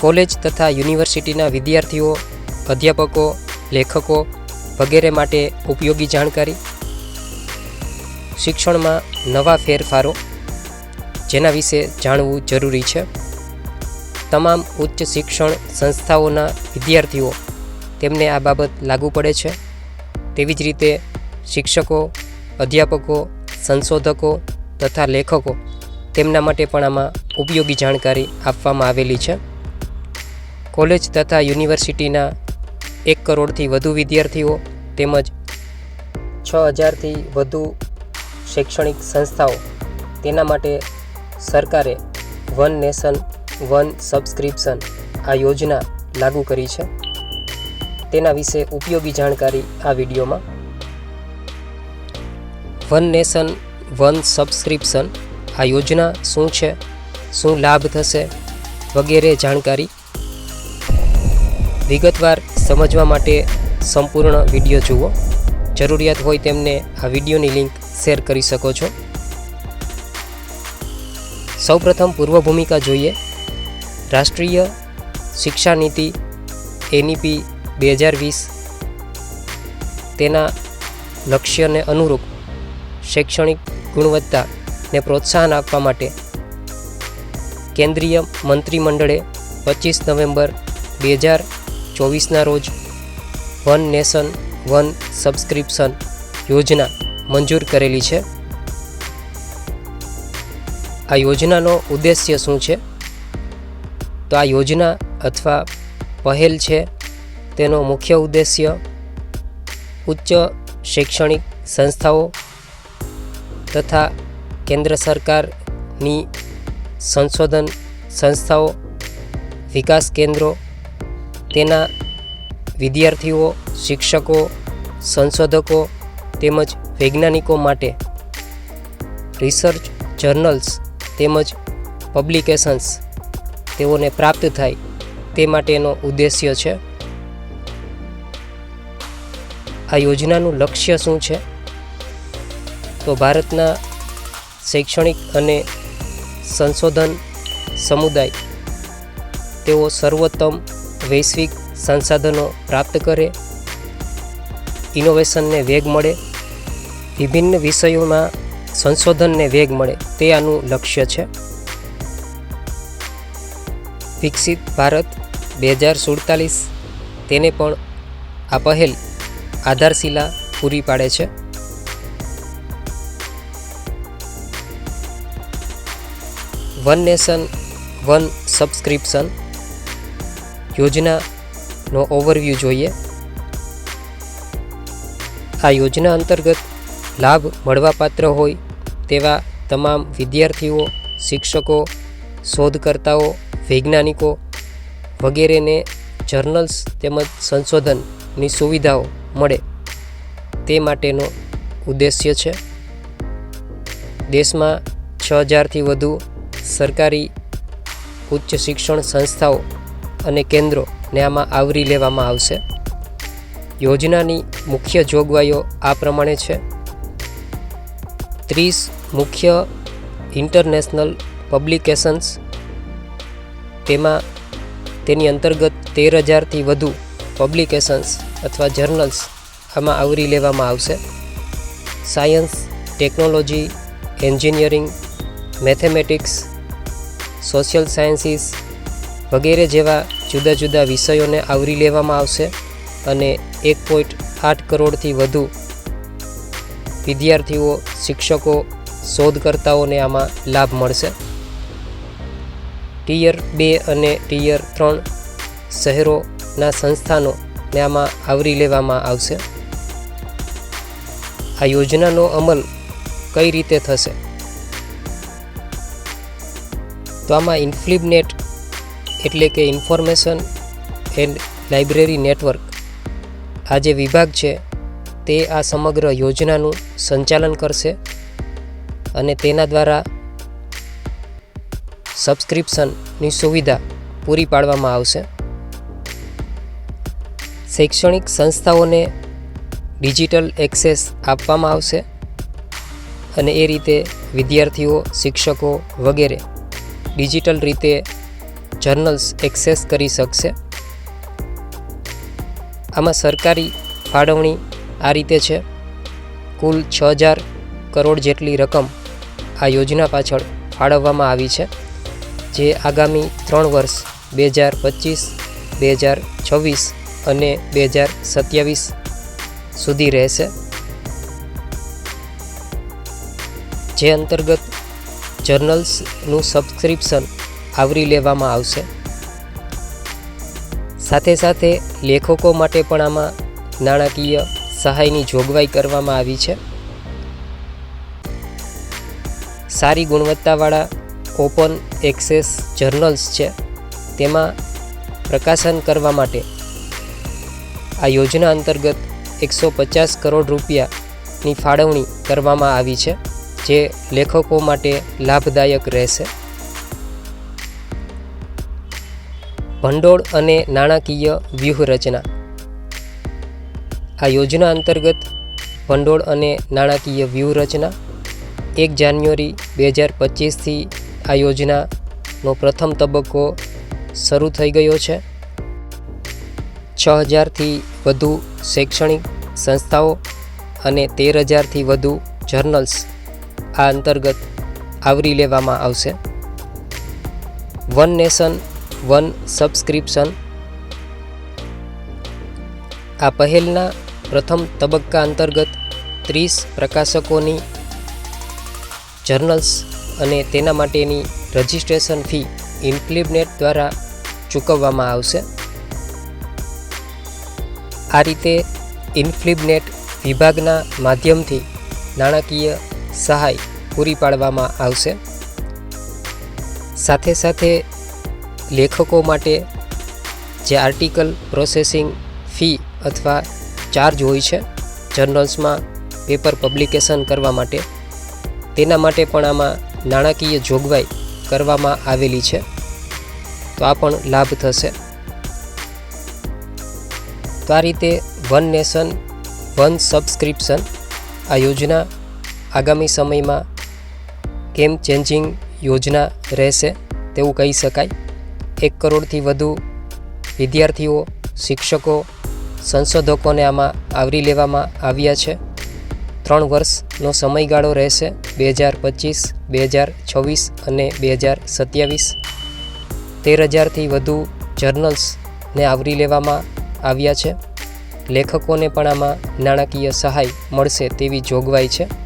College તથા યુનિવર્સિટીના વિદ્યાર્થીઓ, અધ્યાપકો, લેખકો વગેરે માટે ઉપયોગી જાણકારી. શિક્ષણમાં નવા ફેરફારો, જેના વિશે જાણવું જરૂરી છે. તમામ ઉચ્ચ શિક્ષણ સંસ્થાઓના વિદ્યાર્થીઓ તેમને આ બાબત લાગુ પડે છે. તેવી જ રીતે શિક્ષકો, અધ્યાપકો, સંશોધકો તથા લેખકો તેમના માટે પણ આમાં ઉપયોગી જાણકારી આપવામાં આવેલી છે. કોલેજ તથા યુનિવર્સિટીના એક કરોડથી વધુ વિદ્યાર્થીઓ તેમજ છ હજારથી વધુ શૈક્ષણિક સંસ્થાઓ તેના માટે સરકારે વન નેશન, વન સબસ્ક્રિપ્શન આ યોજના લાગુ કરી છે. તેના વિશે ઉપયોગી જાણકારી આ વિડીયોમાં. વન નેશન, વન સબસ્ક્રિપ્શન આ યોજના શું છે, શું લાભ થશે વગેરે જાણકારી વિગતવાર સમજવા માટે સંપૂર્ણ વીડિયો જુઓ. જરૂરિયાત હોય તેમને આ વિડીયોની લિંક શેર કરી શકો છો. સૌપ્રથમ પૂર્વ ભૂમિકા જોઈએ. રાષ્ટ્રીય શિક્ષા નીતિ એનઈપી બે હજાર વીસ તેના લક્ષ્યને અનુરૂપ શૈક્ષણિક ગુણવત્તાને પ્રોત્સાહન આપવા માટે કેન્દ્રીય મંત્રીમંડળે પચીસ નવેમ્બર બે હજાર ચોવીસના રોજ વન નેશન, વન સબસ્ક્રિપ્શન યોજના મંજૂર કરેલી છે. આ યોજનાનો ઉદ્દેશ્ય શું છે? તો આ યોજના અથવા પહેલ છે તેનો મુખ્ય ઉદ્દેશ્ય ઉચ્ચ શૈક્ષણિક સંસ્થાઓ તથા કેન્દ્ર સરકારની સંશોધન સંસ્થાઓ, વિકાસ કેન્દ્રો તેના વિદ્યાર્થીઓ, શિક્ષકો, સંશોધકો તેમજ વૈજ્ઞાનિકો માટે રિસર્ચ જર્નલ્સ તેમજ પબ્લિકેશન્સ તેઓને પ્રાપ્ત થાય તે માટેનો ઉદ્દેશ્ય છે. આ યોજનાનું લક્ષ્ય શું છે? તો ભારતના શૈક્ષણિક અને સંશોધન સમુદાય તેઓ સર્વોત્તમ વૈશ્વિક સંસાધનો પ્રાપ્ત કરે ઇનોવેશનને વેગ મળે, વિભિન્ન વિષયોમાં સંશોધનને વેગ મળે, તે આનું લક્ષ્ય છે. વિકસિત ભારત બે હજાર સુડતાલીસ તેને પણ આ પહેલ આધારશિલા પૂરી પાડે છે. વન નેશન વન સબસ્ક્રિપ્શન યોજનાનો ઓવરવ્યૂ જોઈએ. આ યોજના અંતર્ગત લાભ મળવાપાત્ર હોય તેવા તમામ વિદ્યાર્થીઓ, શિક્ષકો, શોધકર્તાઓ, વૈજ્ઞાનિકો વગેરેને જર્નલ્સ તેમજ સંશોધનની સુવિધાઓ મળે. તે માટેનો ઉદ્દેશ્ય છે. દેશમાં છ હજારથી વધુ સરકારી ઉચ્ચ શિક્ષણ સંસ્થાઓ અને કેન્દ્રોને આમાં આવરી લેવામાં આવશે. યોજનાની મુખ્ય જોગવાઈઓ આ પ્રમાણે છે. ત્રીસ મુખ્ય ઇન્ટરનેશનલ પબ્લિકેશન્સ. તેમાં તેની અંતર્ગત તેર હજારથી વધુ પબ્લિકેશન્સ અથવા જર્નલ્સ આમાં આવરી લેવામાં આવશે. Science, technology, engineering, mathematics, social sciences વગેરે જેવા જુદા જુદા વિષયોને આવરી લેવામાં આવશે અને એક પોઈન્ટ આઠ કરોડથી વધુ વિદ્યાર્થીઓ, શિક્ષકો, શોધકર્તાઓને આમાં લાભ મળશે. ટીયર બે અને ટીયર ત્રણ શહેરોના સંસ્થાનોને આમાં આવરી લેવામાં આવશે. આ યોજનાનો અમલ કઈ રીતે થશે? તો આમાં ઇન્ફ્લિબનેટ એટલે કે ઇન્ફોર્મેશન એન્ડ લાઇબ્રેરી નેટવર્ક આ જે વિભાગ છે, તે આ સમગ્ર યોજનાનું સંચાલન કરશે અને તેના દ્વારા સબસ્ક્રિપ્શનની સુવિધા પૂરી પાડવામાં આવશે. શૈક્ષણિક સંસ્થાઓને ડિજિટલ એક્સેસ આપવામાં આવશે અને એ રીતે વિદ્યાર્થીઓ, શિક્ષકો વગેરે ડિજિટલ રીતે જર્નલ્સ એક્સેસ કરી શકશે. આમાં સરકારી ફાળવણી આ રીતે છે. કુલ છ હજાર કરોડ જેટલી રકમ આ યોજના પાછળ ફાળવવામાં આવી છે, જે આગામી ત્રણ વર્ષ, બે હજાર પચીસ, બે હજાર છવ્વીસ અને બે હજાર સત્યાવીસ સુધી રહેશે. જે અંતર્ગત જર્નલ્સનું સબસ્ક્રિપ્શન આવરી લેવામાં આવશે. સાથે સાથે લેખકો માટે પણ આમાં નાણાકીય સહાયની જોગવાઈ કરવામાં આવી છે. સારી ગુણવત્તાવાળા ઓપન એક્સેસ જર્નલ્સ છે. તેમાં પ્રકાશન કરવા માટે આ યોજના અંતર્ગત એકસો પચાસ કરોડ રૂપિયાની ફાળવણી કરવામાં આવી છે, જે લેખકો માટે લાભદાયક રહેશે. ભંડોળ અને નાણાકીય વ્યૂહરચના. આ યોજના અંતર્ગત ભંડોળ અને નાણાકીય વ્યૂહરચના. એક જાન્યુઆરી બે હજાર પચીસથી આ યોજનાનો પ્રથમ તબક્કો શરૂ થઈ ગયો છે. છ હજારથી વધુ શૈક્ષણિક સંસ્થાઓ અને તેર હજારથી વધુ જર્નલ્સ આ અંતર્ગત આવરી લેવામાં આવશે. One nation one subscription. આ પહેલના પ્રથમ તબક્કા અંતર્ગત ત્રીસ પ્રકાશકોની જર્નલ્સ અને તેના માટેની રજિસ્ટ્રેશન ફી ઇન્ફ્લિબનેટ દ્વારા ચૂકવવામાં આવશે. આ રીતે ઇન્ફ્લિબનેટ વિભાગના માધ્યમથી નાણાકીય સહાય પૂરી પાડવામાં આવશે. સાથે સાથે લેખકો માટે જે આર્ટિકલ પ્રોસેસિંગ ફી અથવા ચાર્જ હોય છે, જર્નલ્સમાં પેપર પબ્લિકેશન કરવા માટે, તેના માટે પણ આમાં નાણાકીય જોગવાઈ કરવામાં આવેલી છે. તો આ પણ લાભ થશે. તો આ રીતે વન નેશન, વન સબસ્ક્રિપ્શન આ યોજના આગામી સમયમાં કેમ ચેન્જિંગ યોજના રહેશે તેવું કહી શકાય. એક કરોડથી વધુ વિદ્યાર્થીઓ, શિક્ષકો, સંશોધકોને આમાં આવરી લેવામાં આવ્યા છે. ત્રણ વર્ષનો સમયગાળો રહેશે બે હજાર પચીસ, બે હજાર છવ્વીસ અને બે હજાર સત્યાવીસ. તેર હજારથી વધુ જર્નલ્સને આવરી લેવામાં આવ્યા છે. લેખકોને પણ આમાં નાણાકીય સહાય મળશે તેવી જોગવાઈ છે.